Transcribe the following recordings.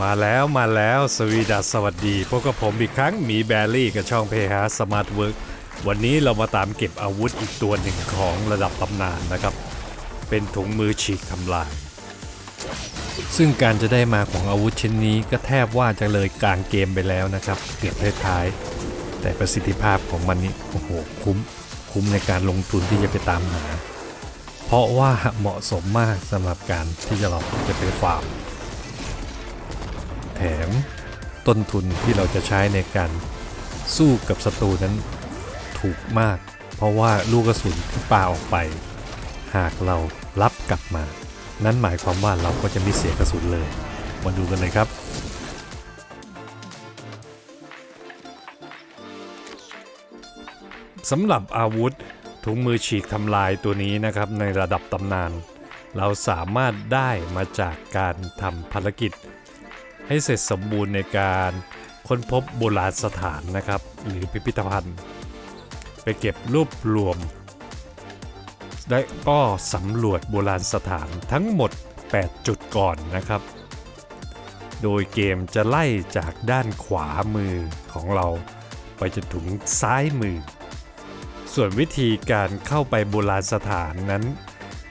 มาแล้วมาแล้วสวีดัสสวัสดีพบกับผมอีกครั้งมีแบรี่กับช่องเพฮาสมาร์ทเวิร์กวันนี้เรามาตามเก็บอาวุธอีกตัวหนึ่งของระดับตำนานนะครับ เป็นถุงมือฉีกทำลาย ซึ่งการจะได้มาของอาวุธชิ้นนี้ก็แทบว่าจะเลยกลางเกมไปแล้วนะครับเกือบท้ายๆแต่ประสิทธิภาพของมันนี่โอ้โหคุ้ม คุ้มในการลงทุนที่จะไปตามหา เพราะว่าเหมาะสมมากสำหรับการที่จะเราจะไปฟาร์ม แถม ต้นทุนที่เราจะใช้ในการสู้กับศัตรูนั้นถูกมาก เพราะว่าลูกกระสุนที่ปาออกไป หากเรารับกลับมา นั่นหมายความว่าเราก็จะไม่เสียกระสุนเลย มาดูกันเลยครับสำหรับอาวุธถุงมือฉีกทำลายตัวนี้นะครับในระดับตำนาน เราสามารถได้มาจากการทำภารกิจ ให้เสร็จสมบูรณ์ในการค้นพบโบราณสถานนะครับ หรือพิพิธภัณฑ์ ไปเก็บรวบรวม และก็สำรวจโบราณสถานทั้งหมด 8 จุดก่อนนะครับ โดยเกมจะไล่จากด้านขวามือของเรา ไปจนถึงซ้ายมือ ส่วนวิธีการเข้าไปโบราณสถานนั้น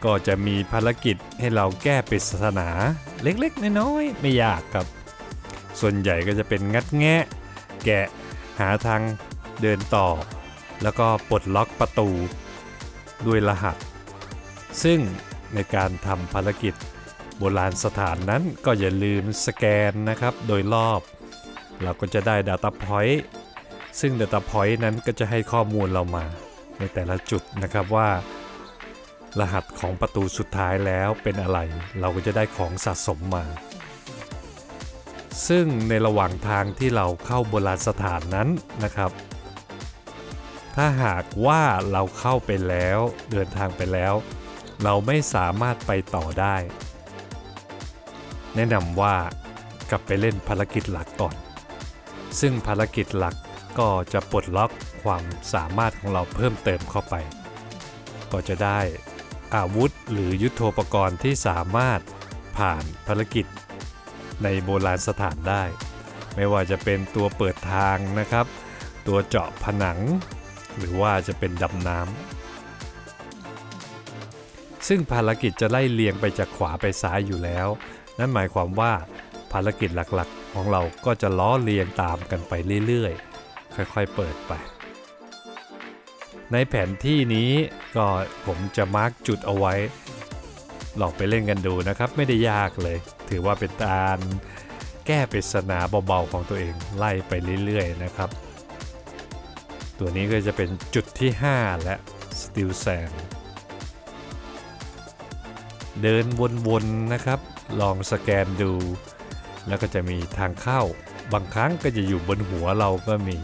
ก็จะมีภารกิจให้เราแก้ปริศนาเล็กๆ น้อยๆ ไม่ยากครับ ส่วนใหญ่ก็จะเป็นงัดแงะ แกะหาทางเดินต่อ แล้วก็ปลดล็อกประตูด้วยรหัส ซึ่งในการทำภารกิจโบราณสถานนั้นก็อย่าลืมสแกนนะครับโดยรอบ เราก็จะได้ Data Point ซึ่ง Data Point นั้นก็จะให้ข้อมูลเรามาในแต่ละจุดนะครับว่า รหัสของประตูสุดท้ายแล้วเป็นอะไร เราก็จะได้ของสะสมมา ซึ่งในระหว่างทางที่เราเข้าโบราณสถานนั้นนะครับ ถ้าหากว่าเราเข้าไปแล้วเดินทางไปแล้ว เราไม่สามารถไปต่อได้ แนะนำว่ากลับไปเล่นภารกิจหลักก่อน ซึ่งภารกิจหลักก็จะปลดล็อกความสามารถของเราเพิ่มเติมเข้าไป ก็จะได้อาวุธหรือยุทโธปกรณ์ที่สามารถผ่านภารกิจ ในโบราณสถานได้ ไม่ว่าจะเป็นตัวเปิดทางนะครับ ตัวเจาะผนัง หรือว่าจะเป็นดำน้ำซึ่งภารกิจจะไล่เลียงไปจากขวาไปซ้ายอยู่แล้ว นั่นหมายความว่าภารกิจหลักๆ ของเราก็จะล้อเลียงตามกันไปเรื่อยๆ ค่อยๆเปิดไป ในแผนที่นี้ก็ผมจะมาร์กจุดเอาไว้ลองไปเล่นกันดูนะครับ ไม่ได้ยากเลย ถือว่าเป็นการแก้ปริศนาเบาๆของตัวเองไล่ไปเรื่อยๆนะครับ ตัวนี้ก็จะเป็นจุดที่ 5 และ Steel Sand เดินวนๆนะครับ ลองสแกนดู แล้วก็จะมีทางเข้า บางครั้งก็จะอยู่บนหัวเราก็มี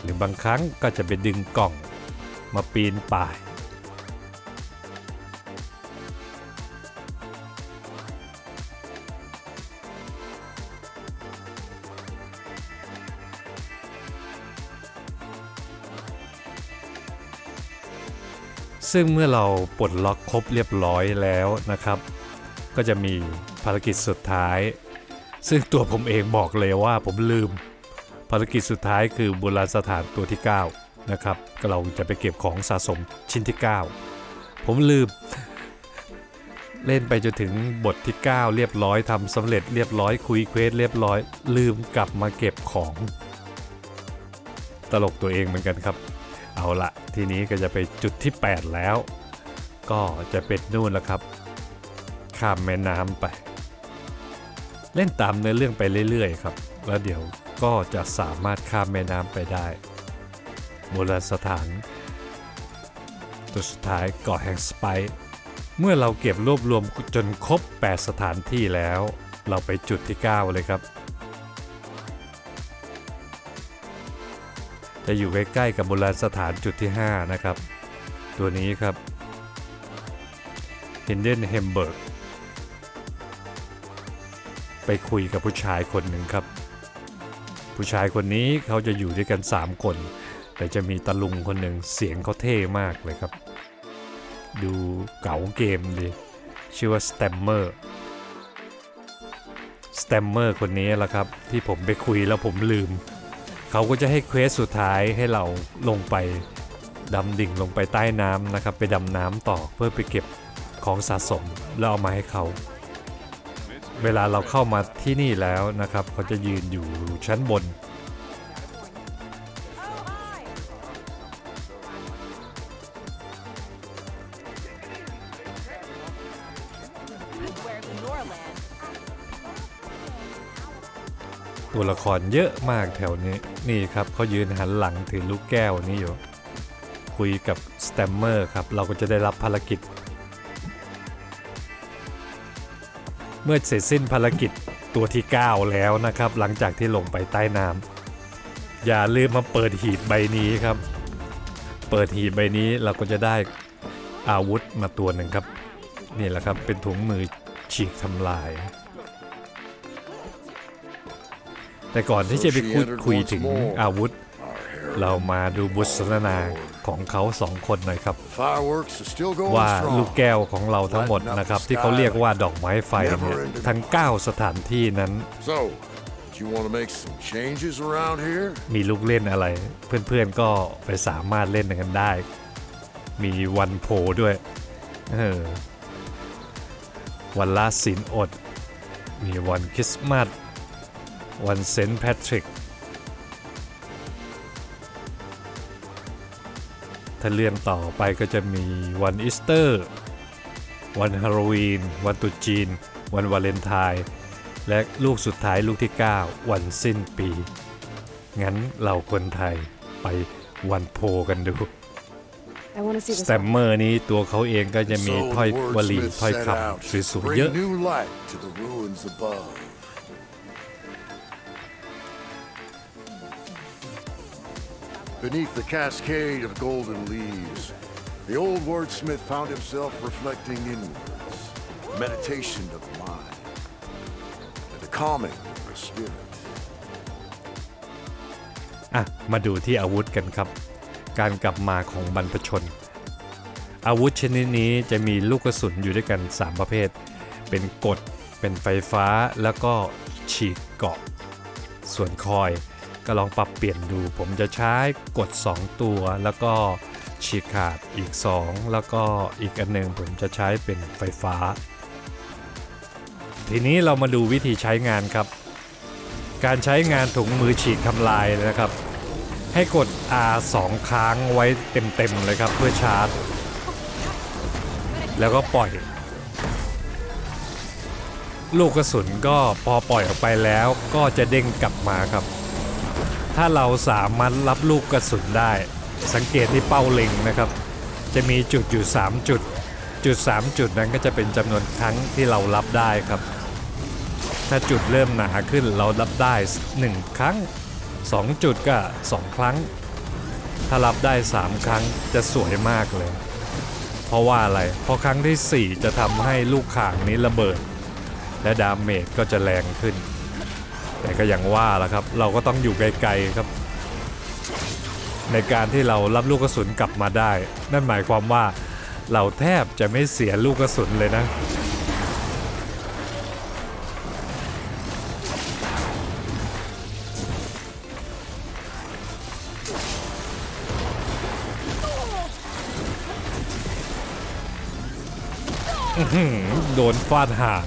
หรือบางครั้งก็จะไปดึงกล่องมาปีนป่าย ซึ่งเมื่อเราปลดล็อกครบเรียบร้อยแล้วนะครับ ก็จะมีภารกิจสุดท้าย ซึ่งตัวผมเองบอกเลยว่าผมลืม ภารกิจสุดท้ายคือโบราณสถานตัวที่ 9 นะครับเราจะไปเก็บของสะสมชิ้นที่ 9 ผมลืม เล่นไปจนถึงบทที่ 9 เรียบร้อยทำสำเร็จเรียบร้อยคุยเควสเรียบร้อย ลืมกลับมาเก็บของ ตลกตัวเองเหมือนกันครับ เอาละ ทีนี้ก็จะไปจุดที่ 8 แล้ว ก็จะเป็นนู่นแล้วครับ ข้ามแม่น้ำไป เล่นตามเนื้อเรื่องไปเรื่อยๆครับ แล้วเดี๋ยวก็จะสามารถข้ามแม่น้ำไปได้โบราณสถานตัวสุดท้ายเกาะแห่งสไปซ์เมื่อเราเก็บรวบรวมจนครบ 8 สถานที่แล้ว เราไปจุดที่ 9 เลยครับ จะอยู่ใกล้ๆกับโบราณสถานจุดที่ 5 นะครับ ตัวนี้ครับ Hidden Hamburg ไปคุยกับผู้ชายคนหนึ่งครับ ผู้ชายคนนี้เขาจะอยู่ด้วยกัน 3 คน แต่จะมีตะลุงคนหนึ่งเสียงเขาเท่มากเลยครับ ดูเก๋าเกมดีชื่อว่า Stammer สเตมเมอร์คนนี้แหละครับ ที่ผมไปคุยแล้วผมลืม เขาก็จะให้เควสสุดท้ายให้เราลงไปดำดิ่งลงไปใต้น้ำนะครับ ไปดำน้ำต่อเพื่อไปเก็บของสะสมแล้วเอามาให้เขา เวลาเราเข้ามาที่นี่แล้วนะครับ เขาจะยืนอยู่ชั้นบน ตัวละครเยอะมากแถวนี้นี่ครับเขายืนหันหลังถือลูกแก้วนี่อยู่ คุยกับสแตมเมอร์ครับ เราก็จะได้รับภารกิจ เมื่อเสร็จสิ้นภารกิจตัวที่ 9 แล้วนะครับ หลังจากที่ลงไปใต้น้ำอย่าลืมมาเปิดหีบใบนี้ครับ เปิดหีบใบนี้เราก็จะได้อาวุธมาตัวหนึ่งครับ นี่แหละครับเป็นถุงมือฉีกทำลาย แต่ก่อนที่จะไปพูดคุยถึงอาวุธ เรามาดูบทสนทนาของเขาสองคนหน่อยครับ Fireworks are still going ว่า strong. ลูกแก้วของเราทั้งหมดนะครับ ที่เขาเรียกว่าดอกไม้ไฟเนี่ยทั้ง 9 สถานที่นั้น So, do you want to make some changes around here? มีลูกเล่นอะไร เพื่อนๆก็ไปสามารถเล่นกันได้ มีวันโพลด้วยเออวันลาสินอด มีวันคริสต์มาส วันเซนต์แพทริกถ้าเลื่อนต่อไปก็จะมีวันอีสเตอร์ วันฮาโลวีน วันตรุษจีน วันวาเลนไทน์ และลูกสุดท้ายลูกที่ 9 วันสิ้นปี งั้นเราคนไทยไปวันโพกันดู I want to see ส this แตม one. เมอร์นี้ตัวเขาเองก็จะมี So ถ้อย the วลี wordsmith ถ้อย set ค out ำ to สวยๆเยอะ Beneath the cascade of golden leaves, the old wordsmith found himself reflecting inwards, meditation of the mind, and a calming of the spirit. อะ มาดูที่อาวุธกันครับ การกลับมาของบรรพชน อาวุธชนิดนี้จะมีลูกกระสุนอยู่ด้วยกัน 3 ประเภท เป็นกด เป็นไฟฟ้า แล้วก็ฉีกเกาะ ส่วนคอย ก็ลองปรับเปลี่ยนดู ผมจะใช้กด 2 ตัว แล้วก็ฉีกขาดอีก 2 แล้วก็อีกอันหนึ่งผมจะใช้เป็นไฟฟ้า ทีนี้เรามาดูวิธีใช้งานครับ การใช้งานถุงมือฉีกทำลายนะครับ ให้กด R 2ค้างไว้เต็มๆเลยครับเพื่อชาร์จ แล้วก็ปล่อยลูกกระสุนก็พอปล่อยออกไปแล้วก็จะเด้งกลับมาครับ ถ้าเราสามารถรับลูกกระสุนได้ สังเกตที่เป้าเล็งนะครับ จะมีจุดอยู่ 3 จุด จุด 3 จุดนั้นก็จะเป็นจำนวนครั้งที่เรารับได้ครับ ถ้าจุดเริ่มหนาขึ้นเรารับได้ 1 ครั้ง 2 จุดก็ 2 ครั้ง ถ้ารับได้ 3 ครั้งจะสวยมากเลย เพราะว่าอะไร เพราะครั้งทีสี่4 จะทำให้ลูกข่างนี้ระเบิด และดาเมจก็จะแรงขึ้น แต่ก็อย่างว่าล่ะครับ เราก็ต้องอยู่ไกลๆครับ ในการที่เรารับลูกกระสุนกลับมาได้ นั่นหมายความว่าเราแทบจะไม่เสียลูกกระสุนเลยนะโดนฟาดหาง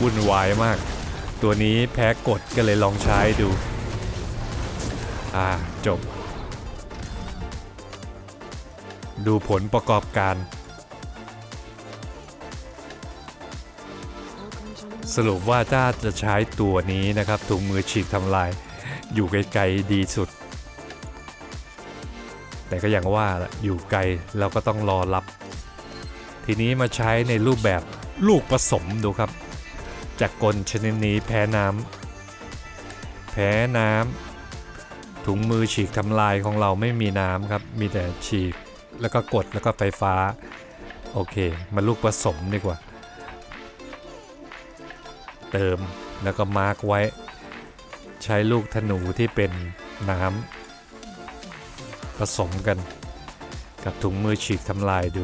วุ่นวายมาก ตัวนี้แพ้กดก็เลยลองใช้ดู อ่า จบ ดูผลประกอบการ สรุปว่าถ้าจะใช้ตัวนี้นะครับถุงมือฉีกทำลาย อยู่ไกลๆดีสุด แต่ก็อย่างว่าล่ะอยู่ไกลเราก็ต้องรอรับ ทีนี้มาใช้ในรูปแบบลูกผสมดูครับ จากกลชนิดนี้แพ้น้ำแพ้น้ำถุงมือฉีกทำลายของเราไม่มีน้ำครับ มีแต่ฉีกแล้วก็กดแล้วก็ไฟฟ้า โอเค มาลูกผสมดีกว่า เติมแล้วก็มาร์กไว้ ใช้ลูกธนูที่เป็นน้ำผสมกัน กับถุงมือฉีกทำลายดู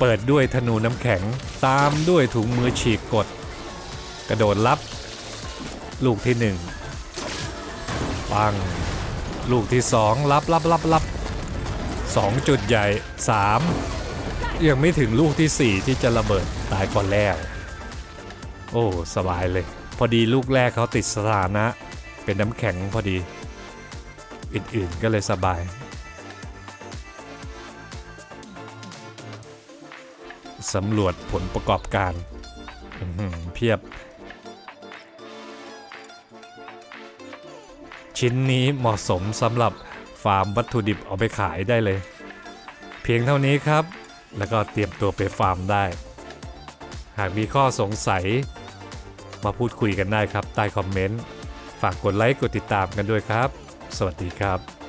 เปิดด้วยธนูน้ำแข็ง ตามด้วยถุงมือฉีกกด กระโดดรับ ลูกที่หนึ่งปัง ลูกที่สองรับรับรับรับสองจุดใหญ่สามยังไม่ถึงลูกที่สี่ที่จะระเบิดตายก่อนแล้ว โอ้สบายเลย พอดีลูกแรกเขาติดสถานะ เป็นน้ำแข็งพอดี อื่นๆก็เลยสบาย สำรวจผลประกอบการเพียบ ชิ้นนี้เหมาะสมสำหรับฟาร์มวัตถุดิบเอาไปขายได้เลย เพียงเท่านี้ครับ แล้วก็เตรียมตัวไปฟาร์มได้ หากมีข้อสงสัย มาพูดคุยกันได้ครับใต้คอมเมนต์ ฝากกดไลค์กดติดตามกันด้วยครับ สวัสดีครับ